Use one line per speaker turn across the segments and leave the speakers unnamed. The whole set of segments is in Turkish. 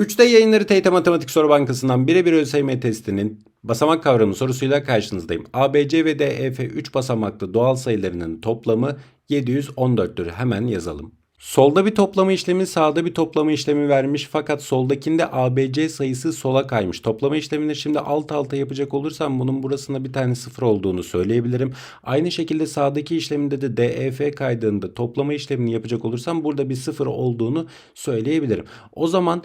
3'te yayınları TYT Matematik Soru Bankası'ndan birebir ÖSYM testinin basamak kavramı sorusuyla karşınızdayım. ABC ve DEF 3 basamaklı doğal sayılarının toplamı 714'tür. Hemen yazalım. Solda bir toplama işlemi, sağda bir toplama işlemi vermiş fakat soldakinde ABC sayısı sola kaymış. Toplama işlemini şimdi alt alta yapacak olursam bunun burasında bir tane sıfır olduğunu söyleyebilirim. Aynı şekilde sağdaki işleminde de DEF kaydığında toplama işlemini yapacak olursam burada bir sıfır olduğunu söyleyebilirim. O zaman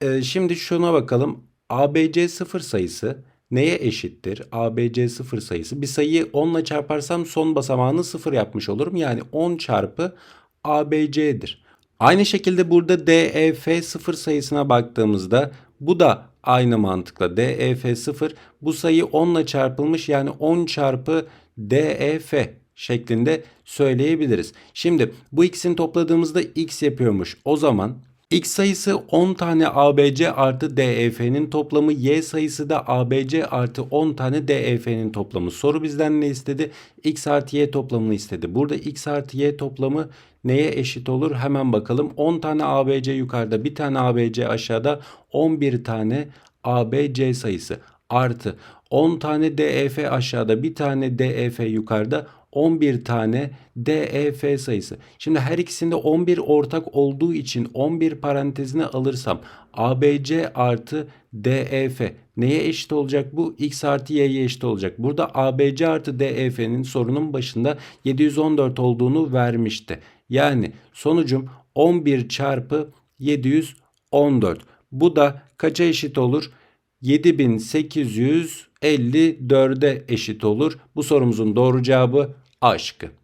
e, şimdi şuna bakalım. ABC sıfır sayısı neye eşittir? ABC sıfır sayısı. Bir sayıyı 10 ile çarparsam son basamağını sıfır yapmış olurum. Yani 10 çarpı ABC'dir. Aynı şekilde burada DEF sıfır sayısına baktığımızda bu da aynı mantıkla DEF sıfır bu sayı 10 ile çarpılmış yani 10 çarpı DEF şeklinde söyleyebiliriz. Şimdi bu ikisini topladığımızda x yapıyormuş. O zaman X sayısı 10 tane ABC artı DEF'nin toplamı. Y sayısı da ABC artı 10 tane DEF'nin toplamı. Soru bizden ne istedi? X artı Y toplamını istedi. Burada X artı Y toplamı neye eşit olur? Hemen bakalım. 10 tane ABC yukarıda, bir tane ABC aşağıda, 11 tane ABC sayısı artı 10 tane DEF aşağıda, bir tane DEF yukarıda, 11 tane DEF sayısı. Şimdi her ikisinde 11 ortak olduğu için 11 parantezine alırsam ABC artı DEF neye eşit olacak bu? X artı Y'ye eşit olacak. Burada ABC artı DEF'nin sorunun başında 714 olduğunu vermişti. Yani sonucum 11 çarpı 714. Bu da kaça eşit olur? 7854'e eşit olur. Bu sorumuzun doğru cevabı A şıkkı.